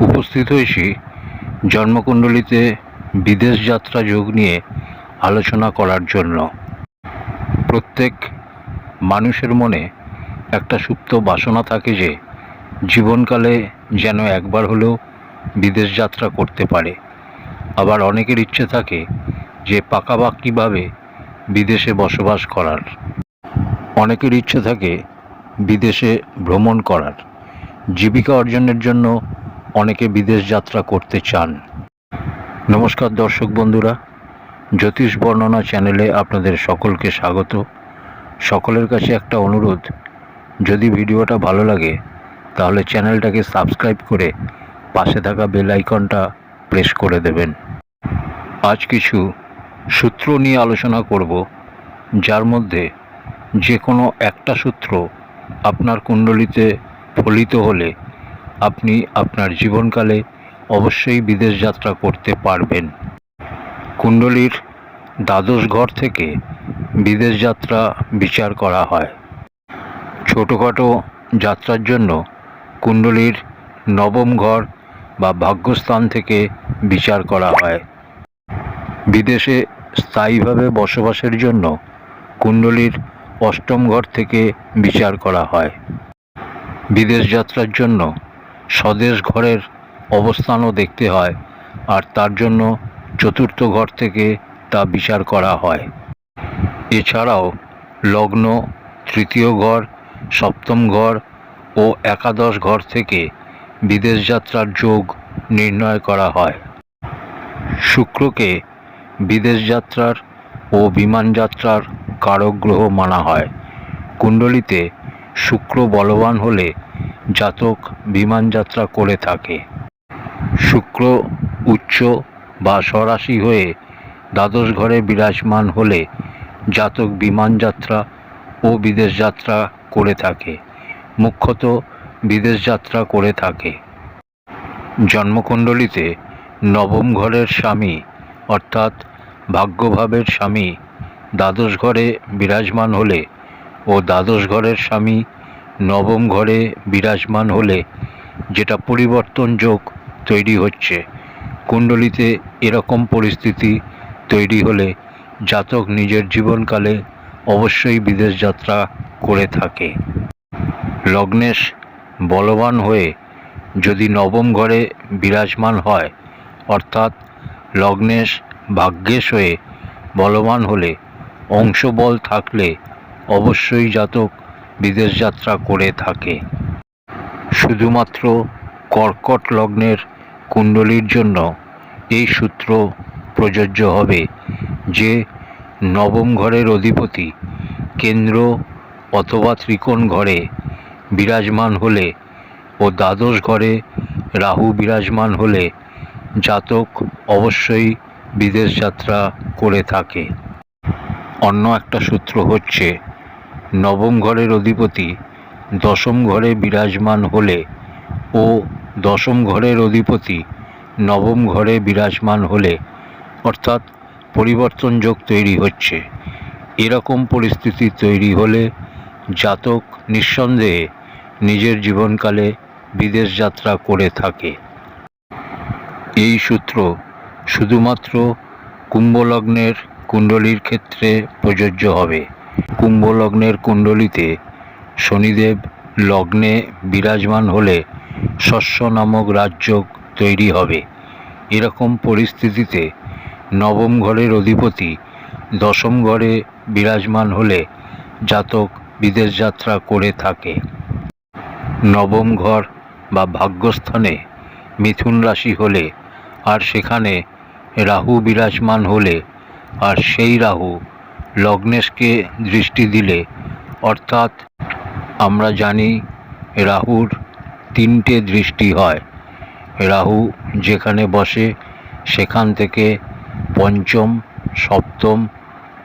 উপস্থিত হয়েছি জন্মকুণ্ডলিতে বিদেশ যাত্রা যোগ নিয়ে আলোচনা করার জন্য। প্রত্যেক মানুষের মনে একটা সুপ্ত বাসনা থাকে যে জীবনকালে যেন একবার হলেও বিদেশ যাত্রা করতে পারে। আবার অনেকের ইচ্ছে থাকে যে পাকাপাকিভাবে বিদেশে বসবাস করার। অনেকের ইচ্ছে থাকে বিদেশে ভ্রমণ করার। জীবিকা অর্জনের জন্য অনেকে বিদেশ যাত্রা করতে চান। নমস্কার দর্শক বন্ধুরা, জ্যোতিষ বর্ণনা চ্যানেলে আপনাদের সকলকে স্বাগত। সকলের কাছে একটা অনুরোধ, যদি ভিডিওটা ভালো লাগে, তাহলে চ্যানেলটাকে সাবস্ক্রাইব করে পাশে থাকা বেল আইকনটা প্রেস করে দেবেন। আজ কিছু সূত্র নিয়ে আলোচনা করব, যার মধ্যে যে কোনো একটা সূত্র আপনার কুণ্ডলিতে ফলিত হলে আপনি আপনার জীবনকালে অবশ্যই বিদেশ যাত্রা করতে পারবেন। কুণ্ডলীর দ্বাদশ ঘর থেকে বিদেশ যাত্রা বিচার করা হয়। ছোটোখাটো যাত্রার জন্য কুণ্ডলীর নবম ঘর বা ভাগ্যস্থান থেকে বিচার করা হয়। বিদেশে স্থায়ীভাবে বসবাসের জন্য কুণ্ডলীর অষ্টম ঘর থেকে বিচার করা হয়। বিদেশ যাত্রার জন্য স্বদেশ ঘরের অবস্থানও দেখতে হয় আর তার জন্য চতুর্থ ঘর থেকে তা বিচার করা হয়। এছাড়াও লগ্ন, তৃতীয় ঘর, সপ্তম ঘর ও একাদশ ঘর থেকে বিদেশ যাত্রার যোগ নির্ণয় করা হয়। শুক্রকে বিদেশ যাত্রার ও বিমান যাত্রার কারক গ্রহ মানা হয়। কুণ্ডলিতে শুক্র বলবান হলে জাতক বিমান যাত্রা করে থাকে। শুক্র, উচ্চ বা সরাসি হয়ে দ্বাদশ ঘরে বিরাজমান হলে জাতক বিমান যাত্রা ও বিদেশ যাত্রা করে থাকে। মুখ্যত বিদেশ যাত্রা করে থাকে। জন্মকুণ্ডলিতে নবম ঘরের স্বামী অর্থাৎ ভাগ্যভাবের স্বামী দ্বাদশ ঘরে বিরাজমান হলে ও দ্বাদশ ঘরের স্বামী নবম ঘরে বিরাজমান হলে যেটা পরিবর্তন যোগ তৈরি হচ্ছে। কুণ্ডলিতে এরকম পরিস্থিতি তৈরি হলে জাতক নিজের জীবনকালে অবশ্যই বিদেশ যাত্রা করে থাকে। লগ্নেশ বলবান হয়ে যদি নবম ঘরে বিরাজমান হয়, অর্থাৎ লগ্নেশ ভাগ্যেশ হয়ে বলবান হলে অংশবল থাকলে অবশ্যই জাতক বিদেশ যাত্রা করে থাকে। শুধুমাত্র কর্কট লগ্নের কুণ্ডলীর জন্য এই সূত্র প্রযোজ্য হবে যে নবম ঘরের অধিপতি কেন্দ্র অথবা ত্রিকোণ ঘরে বিরাজমান হলে ও দ্বাদশ ঘরে রাহু বিরাজমান হলে জাতক অবশ্যই বিদেশ যাত্রা করে থাকে। অন্য একটা সূত্র হচ্ছে নবম ঘরের অধিপতি, দশম ঘরে বিরাজমান হলে ও দশম ঘরের অধিপতি নবম ঘরে বিরাজমান হলে, অর্থাৎ পরিবর্তন যোগ তৈরি হচ্ছে। এরকম পরিস্থিতি তৈরি হলে জাতক নিঃসন্দেহে নিজের জীবনকালে বিদেশ যাত্রা করে থাকে। এই সূত্র শুধুমাত্র কুম্ভলগ্নের কুণ্ডলীর ক্ষেত্রে প্রযোজ্য হবে। কুম্ভলগ্নের কুণ্ডলিতে শনিদেব লগ্নে বিরাজমান হলে শস্য নামক রাজযোগ তৈরি হবে। এরকম পরিস্থিতিতে নবম ঘরের অধিপতি দশম ঘরে বিরাজমান হলে জাতক বিদেশ যাত্রা করে থাকে। নবম ঘর বা ভাগ্যস্থানে মিথুন রাশি হলে আর সেখানে রাহু বিরাজমান হলে আর সেই রাহু লগ্নেশকে দৃষ্টি দিলে, অর্থাৎ আমরা জানি রাহুর তিনটে দৃষ্টি হয়। রাহু যেখানে বসে, সেখান থেকে পঞ্চম, সপ্তম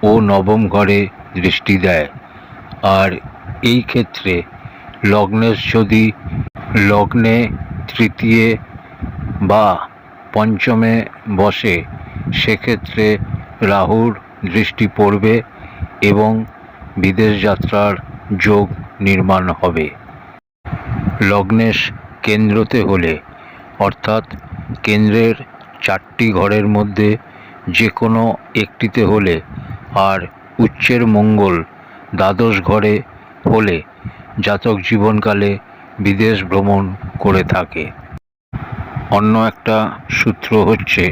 ও নবম ঘরে দৃষ্টি দেয়। আর এই ক্ষেত্রে লগ্নেশ যদি লগ্নে তৃতীয় বা পঞ্চমে বসে, সেক্ষেত্রে রাহুর দৃষ্টি পড়বে এবং বিদেশ যাত্রার যোগ নির্মাণ হবে। লগ্নেশ কেন্দ্রতে হলে, অর্থাৎ কেন্দ্রের চারটি ঘরের মধ্যে যে কোনো একটিতে হলে আর উচ্চের মঙ্গল দ্বাদশ ঘরে হলে জাতক জীবনকালে বিদেশ ভ্রমণ করে থাকে। অন্য একটা সূত্র হচ্ছে,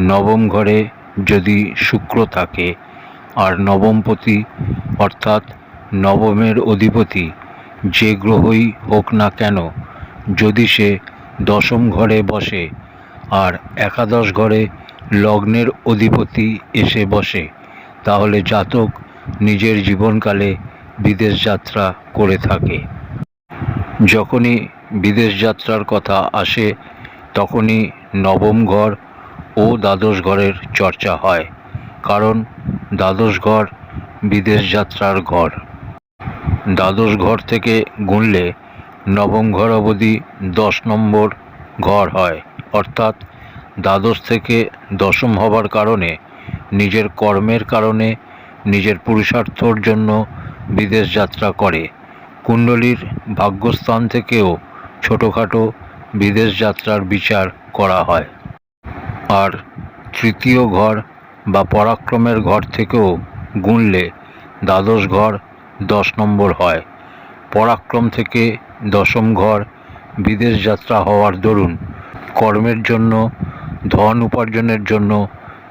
নবম ঘরে যদি শুক্র থাকে, আর নবমপতি অর্থাৎ নবমের অধিপতি, যে গ্রহই হোক না কেন, যদি সে দশম ঘরে বসে, আর একাদশ ঘরে লগ্নের অধিপতি এসে বসে, তাহলে জাতক নিজের জীবনকালে বিদেশ যাত্রা করে থাকে। যখনই বিদেশ যাত্রার কথা আসে, তখনই নবম ঘর ও দ্বাদশ ঘরের চর্চা হয়, কারণ দ্বাদশ ঘর বিদেশ যাত্রার ঘর। দ্বাদশ ঘর থেকে গুনলে নবম ঘর অবধি দশ নম্বর ঘর হয়, অর্থাৎ দ্বাদশ থেকে দশম হবার কারণে নিজের কর্মের কারণে নিজের পুরুষার্থর জন্য বিদেশ যাত্রা করে। কুণ্ডলীর ভাগ্যস্থান থেকেও ছোটোখাটো বিদেশ যাত্রার বিচার করা হয়। আর তৃতীয় ঘর বা পরাক্রমের ঘর থেকেও গুনলে দ্বাদশ ঘর দশ নম্বর হয়। পরাক্রম থেকে দশম ঘর বিদেশ যাত্রা হওয়ার দরুন কর্মের জন্য, ধন উপার্জনের জন্য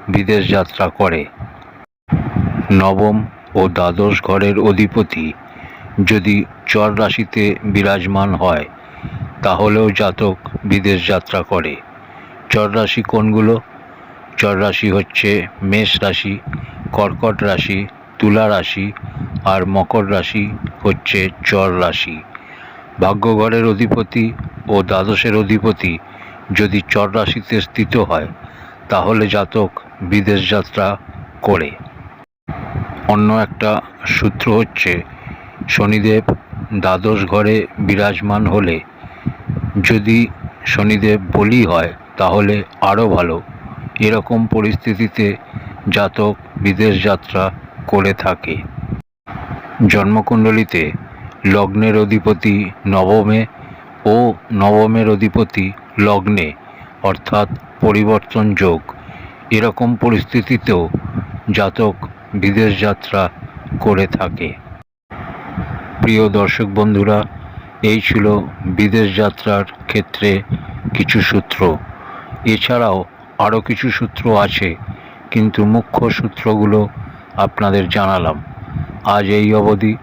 বিদেশ যাত্রা করে। নবম ও দ্বাদশ ঘরের অধিপতি যদি চর রাশিতে বিরাজমান হয়, তাহলেও জাতক বিদেশ যাত্রা করে। চর রাশি কোনগুলো চর রাশি হচ্ছে মেষ রাশি, কর্কট রাশি, তুলা রাশি আর মকর রাশি হচ্ছে চর রাশি। ভাগ্যঘরের অধিপতি ও দ্বাদশের অধিপতি যদি চর রাশিতে স্থিত হয়, তাহলে জাতক বিদেশ যাত্রা করে। অন্য একটা সূত্র হচ্ছে, শনিদেব দ্বাদশ ঘরে বিরাজমান হলে যদি শনিদেব বলি হয় তাহলে আরও ভালো। এরকম পরিস্থিতিতে জাতক বিদেশ যাত্রা করে থাকে। জন্মকুণ্ডলিতে লগ্নের অধিপতি নবমে ও নবমের অধিপতি লগ্নে, অর্থাৎ পরিবর্তন যোগ। এরকম পরিস্থিতিতেও জাতক বিদেশ যাত্রা করে থাকে। প্রিয় দর্শক বন্ধুরা, এই ছিল বিদেশ যাত্রার ক্ষেত্রে কিছু সূত্র। এছাড়াও আরও কিছু সূত্র আছে, কিন্তু মুখ্য সূত্রগুলো আপনাদের জানালাম। আজ এই অবধি,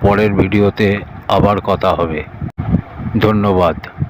পরের ভিডিওতে আবার কথা হবে। ধন্যবাদ।